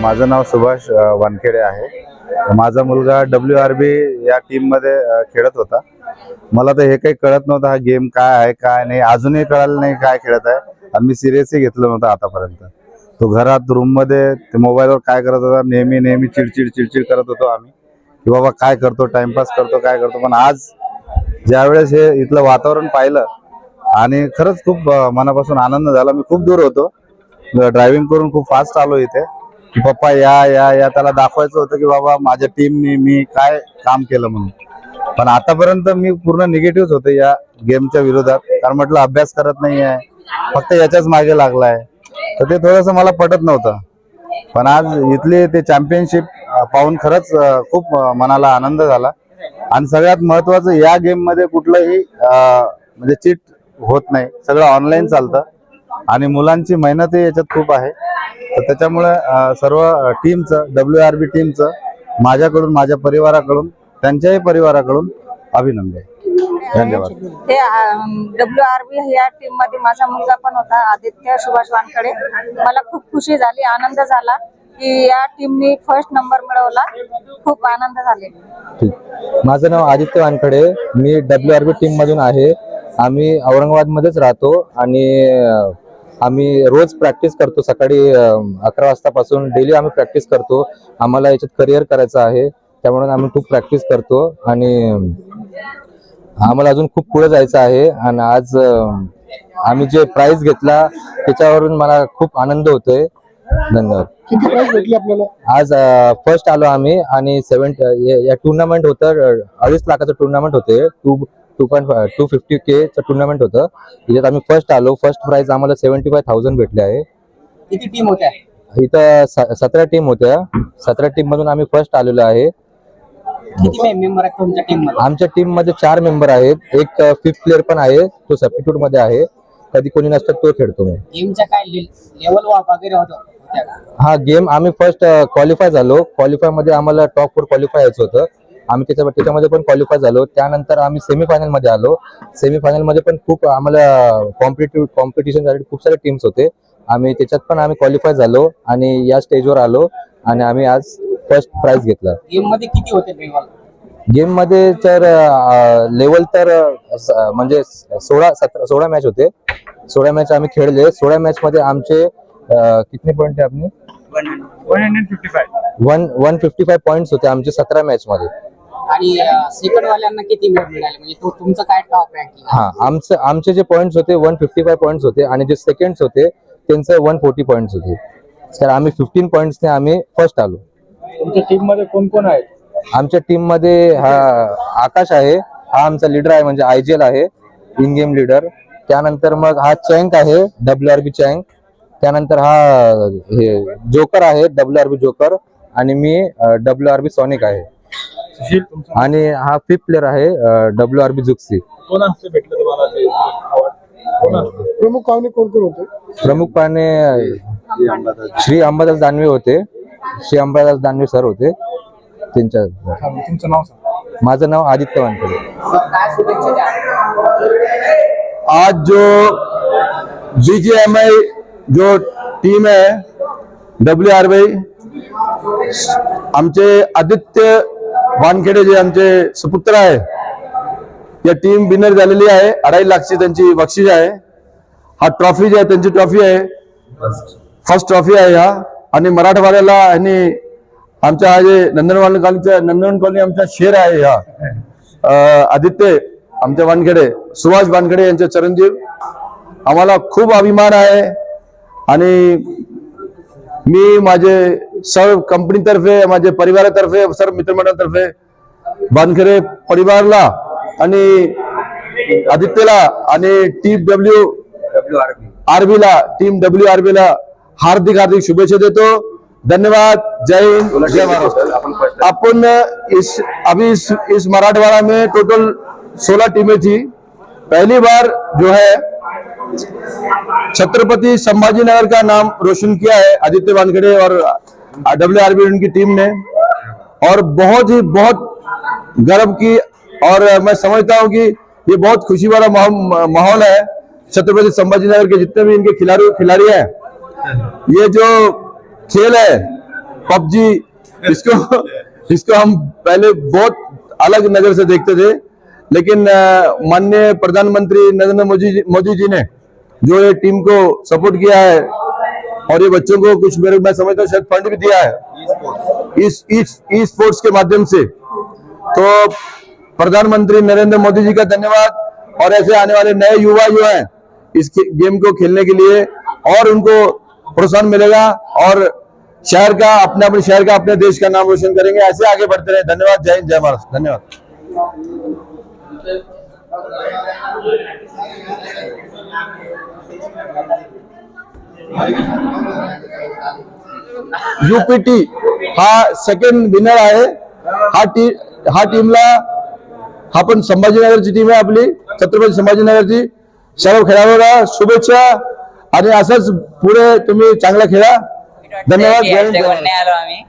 माझं नाव सुभाष वानखेडे आहे. माझा मुलगा डब्ल्यू आर बी या टीममध्ये खेळत होता. मला तर हे काही कळत नव्हतं हा गेम काय आहे काय नाही. अजूनही कळालं नाही काय खेळत आहे. आणि मी सिरियसही घेतलं नव्हतं आतापर्यंत. तो घरात रूममध्ये ते मोबाईलवर काय करत होता नेहमी नेहमी चिडचिड चिडचिड करत होतो आम्ही. की बाबा काय करतो टाइमपास करतो काय करतो. पण आज ज्यावेळेस हे इथलं वातावरण पाहिलं आणि खरंच खूप मनापासून आनंद झाला. मी खूप दूर होतो. ड्रायव्हिंग करून खूप फास्ट आलो इथे. की पप्पा या या या. त्याला दाखवायचं होतं की बाबा माझ्या टीमने मी काय काम केलं म्हणून. पण आतापर्यंत मी पूर्ण निगेटिव्ह होते या गेमच्या विरोधात. कारण म्हटलं अभ्यास करत नाही आहे फक्त याच्याच मागे लागलाय. तर ते थोडंसं मला पटत नव्हतं. पण आज इथले ते चॅम्पियनशिप पाहून खरंच खूप मनाला आनंद झाला. आणि सगळ्यात महत्वाचं या गेममध्ये कुठलंही म्हणजे चीट होत नाही. सगळं ऑनलाईन चालतं. आणि मुलांची मेहनतही याच्यात खूप आहे. तर त्याच्यामुळे सर्व टीमचं डब्ल्यू आर बी टीमचं माझ्याकडून माझ्या परिवाराकडून त्यांच्याही परिवाराकडून अभिनंदन. धन्यवाद. ते डब्ल्यू आर बी या टीममध्ये माझा मुलगा पण होता आदित्य सुभाष वानकडे मला खूप खुशी झाली आनंद झाला की या टीमनी फर्स्ट नंबर मिळवला. खूप आनंद झाले. ठीक. माझं नाव आदित्य वानखडे. मी डब्ल्यू आर बी टीम मधून आहे. आम्ही औरंगाबाद मध्येच राहतो आणि आम्ही रोज प्रॅक्टिस करतो. सकाळी अकरा वाजतापासून डेली आम्ही प्रॅक्टिस करतो. आम्हाला याच्यात करिअर करायचं आहे. त्यामुळे आम्ही खूप प्रॅक्टिस करतो. आणि आम्हाला अजून खूप पुढे जायचं आहे. आणि आज आम्ही जे प्राइज घेतला त्याच्यावरून मला खूप आनंद होतोय. धन्यवाद. आज फर्स्ट आलो आम्ही. आणि सेवन या टुर्नामेंट होतं. अडीच लाखाचं टुर्नामेंट होते. Two two point two fifty केचं tournament होतं. त्याच्यात आम्ही फर्स्ट आलो. फर्स्ट प्राइज आम्हाला सेव्हन्टी फाय थाउजंड भेटले आहे. किती टीम होत्या? इथं सतरा टीम होत्या. सतरा टीम मधून आम्ही फर्स्ट आलेलो आहे. किती मेंबर आहेत तुमच्या टीममध्ये? आमच्या टीममध्ये चार मेंबर आहेत. एक फिफ्थ प्लेअर पण आहे. तो सबस्टिट्यूटमध्ये आहे. कधी कोणी नसतात तो खेळतो मी गेमच्या काय लेवल वगैरे होतं होत्या का? हा गेम आम्ही फर्स्ट क्वालिफाय झालो. क्वालिफायमध्ये आम्हाला टॉप फोर क्वालिफाय होतं. आम्ही त्याच्या त्याच्यामध्ये पण क्वालिफाय झालो. त्यानंतर आम्ही सेमीफायनलमध्ये आलो. सेमीफायनलमध्ये पण खूप आम्हाला कॉम्पिटेटिव्ह कॉम्पिटिशनसाठी खूप सारे टीम्स होते. आम्ही त्याच्यात पण आम्ही क्वालिफाय झालो आणि या स्टेजवर आलो आणि आम्ही आज फर्स्ट प्राइज घेतला. गेममध्ये किती होते गेममध्ये तर लेवल तर म्हणजे सोळा सतरा सोळा मॅच होते. सोळा मॅच आम्ही खेळले. सोळा मॅच मध्ये आमचे अ, कितने पॉईंट आहे आपले? One one fifty five point होते आमचे सतरा मॅच मध्ये. आणि सेकंड वाल्यांना किती मेड मिळाले? म्हणजे तो तुमचं काय टॉप रँकिंग हा आमचं आमचे जे पॉईंट्स होते वन फिफ्टी फाय पॉईंट्स होते आणि जे सेकंड्स होते त्यांचं वन फोर्टी पॉईंट्स होते. तर आम्ही फिफ्टीन पॉईंट्सने आम्ही फर्स्ट आलो. तुमच्या टीममध्ये कोण कोण आहेत? आमच्या टीममध्ये हा आकाश आहे. हा आमचा लीडर आहे म्हणजे आय जी एल आहे. इन गेम लीडर त्यानंतर मग हा चँक आहे डब्ल्यू आर बी चँक. त्यानंतर हा हे जोकर आहे डब्ल्यू आर बी जोकर. आणि मी डब्ल्यू आर बी सॉनिक आहे. सुशील आणि हा फिफ्थ प्लेअर आहे डब्ल्यू आर बी जुक्सी कोण हस्ते भेटलं तुम्हाला ते award? कोण हस्ते? प्रमुख पाहुणे कोण कोण होते? प्रमुख पाने श्री अंबादास दानवे होते. श्री अंबादास दानवे सर होते. त्यांच्या तुमचं नाव सांगा. माझं नाव आदित्य वानखेडे. काय शुभेच्छा द्या आज जो बीजीएमआई जो टीम है डब्ल्यू आर आमचे आदित्य वानखेडे जे आमचे सुपुत्र आहे या टीम विनर झालेली आहे. अडाई लाखची त्यांची बक्षीस आहे. हा ट्रॉफी जी आहे त्यांची ट्रॉफी आहे. फर्स्ट ट्रॉफी आहे हा. आणि मराठवाड्याला आणि आमच्या हा जे नंदनवान कॉलनीचा नंदनवन कॉलनी आमचा शेर आहे ह्या आदित्य आमच्या वानखेडे सुभाष वानखेडे यांचे चरणजीव. आम्हाला खूप अभिमान आहे. आणि मी माझे सर्व कंपनीतर्फे माझे परिवारातर्फे सर्व मित्रमंडळातर्फे वानखेडे परिवारला आणि आदित्यला आणि टीम डब्ल्यू आरबी ला टीम डब्ल्यू आरबी ला हार्दिक हार्दिक शुभेच्छा देतो. धन्यवाद. जय हिंद. जय महाराष्ट्र. अपन इस अभी इस, इस मराठवाड़ा में टोटल 16 टीमें थी. पहली बार जो है छत्रपति संभाजीनगर का नाम रोशन किया है आदित्य वानखेड़े और डब्ल्यू आरबी उनकी टीम ने और बहुत ही बहुत गर्व की और मैं समझता हूँ कि ये बहुत खुशी वाला माहौल है छत्रपति संभाजीनगर के जितने भी इनके खिलाड़ी खिलाड़ी हैं। ये जो खेल है, पबजी, इसको इसको हम पहले बहुत अलग नज़र से देखते थे, लेकिन माननीय प्रधानमंत्री नरेंद्र मोदी मोदी जी ने जो ये टीम को सपोर्ट किया है और ये बच्चों को कुछ मेरे मैं समझता हूँ, शायद फंड भी दिया है। इस स्पोर्ट्स के माध्यम से। तो प्रधानमंत्री नरेंद्र मोदी जी का धन्यवाद। और ऐसे आने वाले नए युवा जो है, इस गेम को खेलने के लिए, और उनको प्रोत्साहन मिलेगा, और शहर का, अपने अपने शहर का, अपने देश का नाम रोशन करेंगे। ऐसे आगे बढ़ते रहे। धन्यवाद। जय हिंद, जय महाराष्ट्र। धन्यवाद। युपीटी हा सेकंड विनर आहे. हा टी हा टीमला हा पण संभाजीनगरची टीम आहे आपली. छत्रपती संभाजीनगरची. सर्व खेळाडूला शुभेच्छा. आणि असंच पुढे तुम्ही चांगला खेळा. धन्यवाद. आलो आम्ही.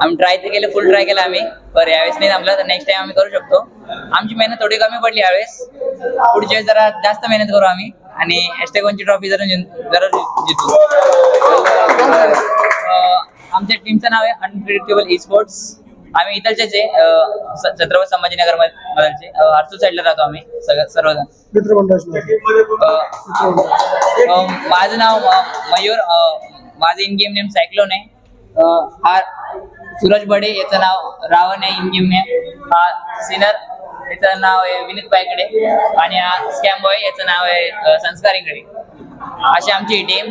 आम्ही ट्राय तर केलं फुल ट्राय केला आम्ही. पर यावेळेस नाही जमलं तर नेक्स्ट टाइम आम्ही करू शकतो. आमची मेहनत थोडी कमी पडली यावेळेस. पुढच्या वेळेस जरा जास्त मेहनत करू आम्ही. आणि एस्टेगोनची ट्रॉफी जरा जरा जितू. आमच्या टीमचं नाव आहे अनप्रिडिक्टेबल ई स्पोर्ट्स आम्ही इथलचेच आहे. छत्रपती संभाजीनगर मधलचे. आरसू साईडला राहतो आम्ही सगळं सर्वजण. माझं नाव मयूर. माझं इन गेम नेम सायक्लोन आहे. हा सूरज बडे याचं नाव रावण आहे इन गेम नेम हा सिनर याचं नाव आहे विनीत पायकडे आणि हा स्कॅम बॉय याचं नाव आहे अ, संस्कार इंगडे अशी आमची team